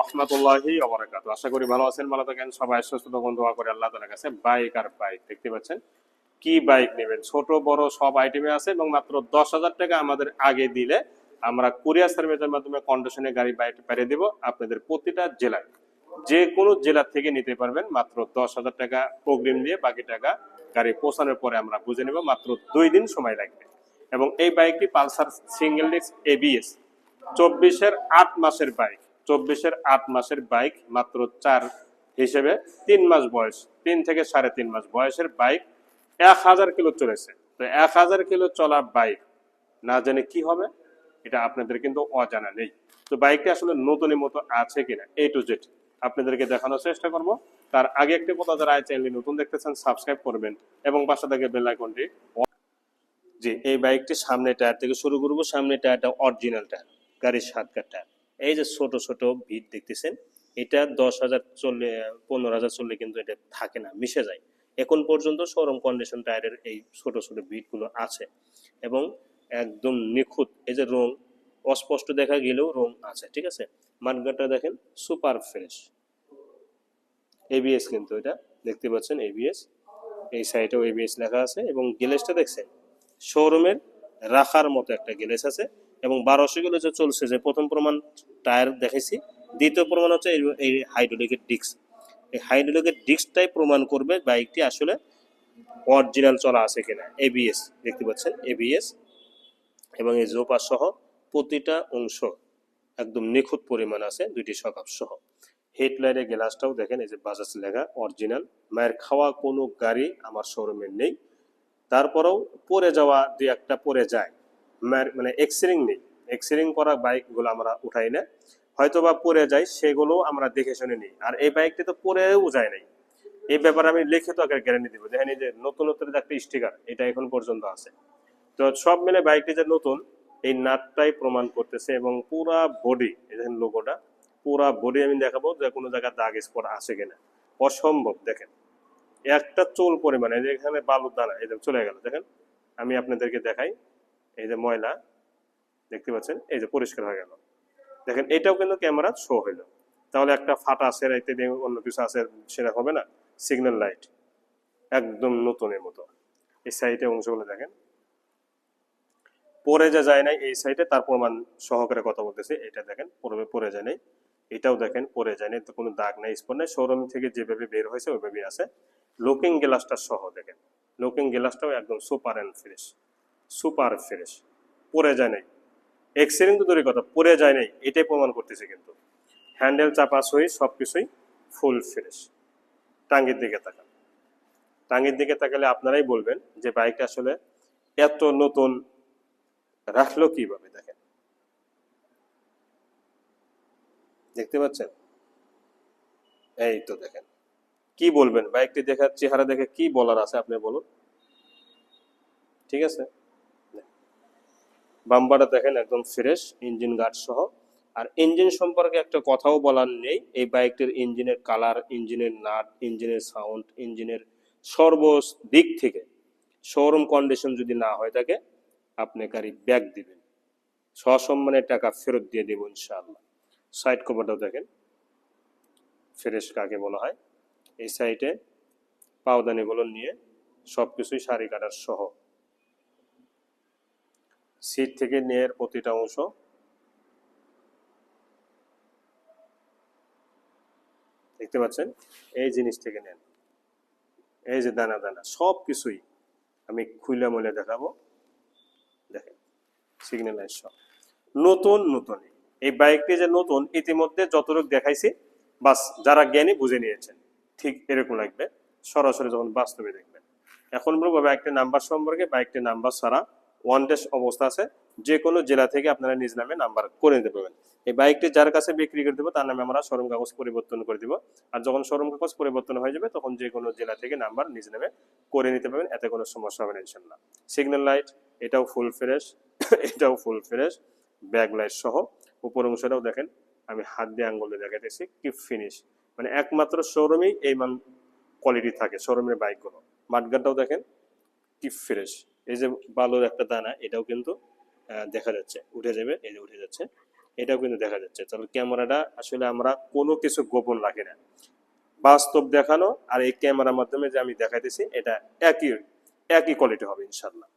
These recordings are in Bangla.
রহমতুল্লাহি আশা করি ভালো আছেন, ভালো থাকেন, সবাই সুস্থ দোয়া আল্লাহ কাছে। বাইক আর বাইক, দেখতে পাচ্ছেন? কি বাইক নেবেন? ছোট, বড় সব আইটেমে আছে এবং মাত্র দশ হাজার টাকা আমাদের আগে দিলে আমরা কুরিয়ার সার্ভিসের মাধ্যমে কন্ডিশনে গাড়ি বাইক দেবো আপনাদের প্রতিটা জেলায়। যে কোনো জেলা থেকে নিতে পারবেন মাত্র দশ হাজার টাকা অগ্রিম দিয়ে বাকি টাকা গাড়ি পৌঁছানোর পরে আমরা বুঝে নেব মাত্র দুই দিন সময় লাগবে। এবং এই বাইকটি পালসার সিঙ্গেল ডিস্ক এবিএস চব্বিশের আট মাসের বাইক। চব্বিশের আট মাসের বাইক মাত্র চার হিসেবে তিন মাস বয়স, তিন থেকে সাড়ে তিন মাস বয়সের বাইক এক হাজার কিলো চলেছে। তো এক হাজার কিলো চলা বাইক না জানে কি হবে? এটা আপনাদের কিন্তু অজানা নেই। তো বাইকটি আসলে নতুনের মতো আছে কিনা এ টু জেড আপনাদেরকে দেখানোর চেষ্টা করব। তার আগে একটি কথা যারা চ্যানেলটি নতুন দেখতেছেন সাবস্ক্রাইব করবেন এবং পাশে থেকে বেল আইকনটি জি, এই বাইকটি সামনে টায়ার থেকে শুরু করব। সামনে টায়ারটা অরিজিনাল টায়ার গাড়ির সাতকার টায়ার এই যে ছোট ছোট ভিট দেখতেছেন, এটা দশ হাজার চললে, পনেরো হাজার চললে কিন্তু এটা থাকে না, মিশে যায়। এখন পর্যন্ত শোরুম কন্ডিশন টায়ারের এই ছোট ছোট বিটগুলো আছে এবং একদম নিখুঁত, এই যে রং অস্পষ্ট দেখা গেলেও রং আছে, ঠিক আছে? মানগাটা দেখেন সুপার ফ্রেশ এবিএস কিন্তু এটা, দেখতে পাচ্ছেন এবিএস এই সাইডেও এবিএস লেখা আছে এবং গ্যালেসটা দেখছেন? শোরুমের রাখার মতো একটা গ্যালেস আছে। এবং বারোশো কিলো যে চলছে, যে প্রথম প্রমাণ টায়ার দেখেছি দ্বিতীয় প্রমাণ হচ্ছে এই- হাইড্রোলিকের ডিস্ক। এই হাইড্রোলিকের ডিস্কটাই প্রমাণ করবে বাইকটি আসলে অরিজিনাল চলা আছে কিনা এবিএস দেখতে পাচ্ছেন? এবিএস এবং এই জোপা সহ প্রতিটা অংশ একদম নিখুঁত পরিমাণ আছে, দুইটি সকাপ সহ। হেডলাইটের গ্লাসটাও দেখেন, এই যে বাজাজ লেখা, অরিজিনাল। মায়ের খাওয়া কোনো গাড়ি আমার শোরুমের নেই। তারপরেও পরে যাওয়া দুই একটা পরে যায়। মানে এক্সিরিং নেই। এক্সিরিং করা বাইকগুলো আমরা উঠাই না। হয়তো বা পরে যাই, সেগুলো আমরা দেখে শুনে নিই। আর এই বাইকটি তো পরেও যায় নাই। এই ব্যাপারে আমি লিখিত আকারে গ্যারান্টি দিব। দেখেন যে নতুনত্বের যে একটা স্টিকার এটা এখন পর্যন্ত আছে। তো সব মিলে বাইকটি যে নতুন, এই নাটটাই প্রমাণ করতেছে এবং পুরা বডি দেখেন লোগোটা পুরা বডি আমি দেখাবো যে কোনো জায়গায় দাগ স্পট আছে কিনা। অসম্ভব, দেখেন। একটা চুল পরিমাণে এখানে বালুর দানা, এই চলে গেল, দেখেন। আমি আপনাদেরকে দেখাই। এই যে ময়লা, দেখতে পাচ্ছেন? এই যে পরিষ্কার হয়ে গেল। দেখেন, এটাও কিন্তু ক্যামেরা শো হইল। তাহলে একটা ফাটা সেরা ইত্যাদি অন্য কিছু আছে সেটা হবে না? সিগন্যাল লাইট একদম নতুনের মতো। এই সাইডে অংশগুলো দেখেন। পরে যা যায় নাই এই সাইডে তার প্রমাণ সহকারে কথা বলতেছি। এটা দেখেন পরে পরে যায় নাই। এটাও দেখেন পরে যায় নাই। কোনো দাগ নাই, স্পট নাই। শোরুম থেকে যেভাবে বের হয়েছে, ওইভাবেই আছে। লুকিং গ্লাসটা সহ দেখেন। লুকিং গ্লাসটাও একদম super and fresh super fresh. পরে যায় নাই। এক্সিডেন্ট তো দূরের কথা পরে যায় নাই, এটাই প্রমাণ করতেছে কিন্তু। হ্যান্ডেল চাপা সহি সব কিছুই ফুল ফ্রেশ। টাঙ্গির দিকে তাকান। টাঙ্গির দিকে তাকালে আপনারাই বলবেন যে বাইকটা আসলে এত নতুন রাখল কীভাবে, দেখেন। দেখতে পাচ্ছেন? এই তো দেখেন। কি বলবেন? বাইকটি দেখার চেহারা দেখে কি বলার আছে, আপনি বলুন। ঠিক আছে? বাম্বারটা দেখেন একদম ফ্রেশ ইঞ্জিন গার্ড সহ। আর ইঞ্জিন সম্পর্কে একটা কথাও বলার নেই। এই বাইকটির ইঞ্জিনের কালার ইঞ্জিনের নাট ইঞ্জিনের সাউন্ড ইঞ্জিনের সর্ব দিক থেকে শোরুম কন্ডিশন যদি না হয়ে থাকে, আপনি গাড়ি ব্যাগ দিবেন। সসম্মানের টাকা ফেরত দিয়ে দেব ইনশাআল্লাহ। সাইড কভারটাও দেখেন। ফ্রেশ কাকে বলা হয়। এই সাইডে পাওদানিগুলো নিয়ে সব কিছুই শাড়ি কাটার সহ। সিট থেকে নিয়ে প্রতিটা অংশ। দেখতে পাচ্ছেন? এই জিনিস থেকে নেন। এই যে দানা দানা সব কিছুই আমি খুলে মলে দেখাবো। দেখেন সিগন্যাল সব। নতুন নতুন। এই বাইকটি যে নতুন, ইতিমধ্যে যতটুকু দেখাইছি, বাস যারা জ্ঞানী বুঝে নিয়েছেন, ঠিক এরকম লাগবে। সরাসরি যখন বাস্তবে দেখবেন। এখন বলব, বাইকটির নাম্বার সম্পর্কে, বাইকটির নাম্বার ছাড়া ওয়ান অবস্থা আছে যে কোনো জেলা থেকে আপনারা নিজ নামে নাম্বার করে নিতে পারবেন। এই বাইকটি যার কাছে বিক্রি করে দেবো, তার নামে আমরা শোরুম কাগজ পরিবর্তন করে দিব। আর যখন শোরুম কাগজ পরিবর্তন হয়ে যাবে, তখন যে কোনো জেলা থেকে নাম্বার নিজ নামে করে নিতে পারবেন, এতে কোনো সমস্যা হবে না ইনশাল্লাহ সিগন্যাল লাইট এটাও ফুল ফ্রেশ এটাও ফুল ফ্রেশ ব্যাক লাইট সহ। উপর অংশটাও দেখেন, আমি হাত দিয়ে আঙ্গুল দিয়ে দেখাতেছি কি ফিনিশ মানে একমাত্র শোরুমেই এই মান কোয়ালিটি থাকে শোরুমের বাইকগুলো মাঠগানটাও দেখেন, কি ফ্রেশ এই যে বালুর একটা দানা, এটাও কিন্তু দেখা যাচ্ছে, উঠে যাবে, এই যে উঠে যাচ্ছে, এটাও কিন্তু দেখা যাচ্ছে। তাহলে ক্যামেরাটা আসলে আমরা কোনো কিছু গোপন রাখি না। বাস্তব দেখানো আর এই ক্যামেরার মাধ্যমে যে আমি দেখাইতেছি, এটা একই একই কোয়ালিটি হবে ইনশাল্লাহ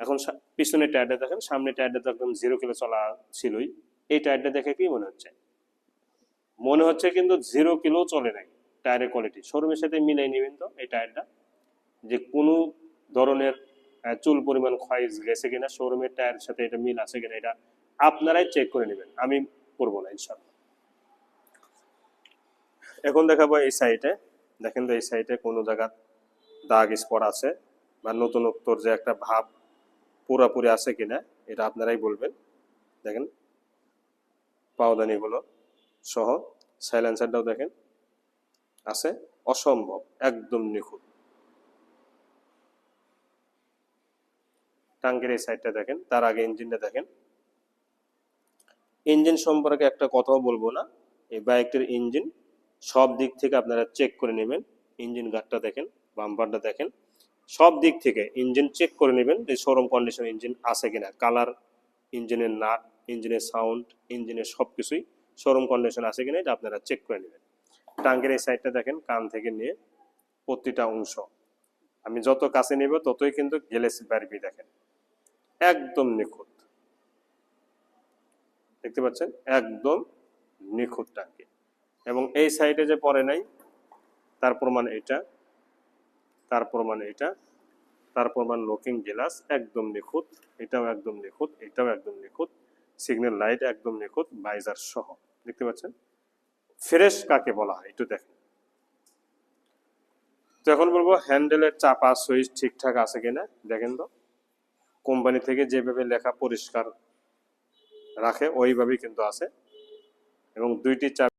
এখন পিছনের টায়ারটা দেখেন, সামনে টায়ারটা তো একদম জিরো কিলো চলা ছিলই। এই টায়ারটা দেখে কি মনে হচ্ছে? মনে হচ্ছে কিন্তু জিরো কিলো চলে নাই টায়ারের কোয়ালিটি শোরুমের সাথে মিলাই নেবেন তো এই টায়ারটা যে কোনো ধরনের চুল পরিমাণ ক্ষয় গেছে কিনা, শোরুমের টায়ারের সাথে এটা মিল আছে কিনা, এটা আপনারাই চেক করে নেবেন। আমি করব না ইনশাল্লাহ এখন দেখাবো এই সাইডে দেখেন তো এই সাইডে কোনো জায়গা দাগ স্পট আছে বা নতুনত্বর যে একটা ভাব পুরাপুরি আছে কিনা, এটা আপনারাই বলবেন। দেখেন, পাওদানিগুলো সহ সাইলেন্সারটাও দেখেন, আছে। অসম্ভব, একদম নিখুঁত। টাঙ্কের এই সাইডটা দেখেন, তার আগে ইঞ্জিনটা দেখেন। ইঞ্জিন সম্পর্কে একটা কথাও বলব না, এই বাইকটির ইঞ্জিন সব দিক থেকে আপনারা চেক করে নেবেন। ইঞ্জিন গার্ডটা দেখেন বাম্পারটা দেখেন, সব দিক থেকে ইঞ্জিন চেক করে নেবেন যে শোরুম কন্ডিশন ইঞ্জিন আছে কিনা। কালার ইঞ্জিনের নাট ইঞ্জিনের সাউন্ড ইঞ্জিনের সব কিছুই শোরুম কন্ডিশন আছে কিনা এটা আপনারা চেক করে নেবেন। টাঙ্গের এই সাইডটা দেখেন, কান থেকে নিয়ে প্রতিটা অংশ। আমি যত কাছে নেব ততই কিন্তু গেলেস বারবি দেখেন। একদম নিখুঁত। দেখতে পাচ্ছেন? একদম নিখুঁত টাঙ্কি। এবং এই সাইডে যে পরে নাই, তার প্রমাণ এটা, তার প্রমাণ এটা, তার প্রমাণ লকিং গ্লাস একদম নিখুঁত, এটাও একদম নিখুঁত, এটাও একদম নিখুঁত, সিগন্যাল লাইট একদম নিখুঁত, বাইজার সহ। দেখতে পাচ্ছেন? ফ্রেশ কাকে বলা হয়, একটু দেখেন। তো এখন বলব, হ্যান্ডেলের চাপা সুইচ ঠিকঠাক আছে কিনা, দেখেন তো। কোম্পানি থেকে যেভাবে লেখা পরিষ্কার রাখে ওইভাবেই কিন্তু আছে। এবং দুইটি চাপ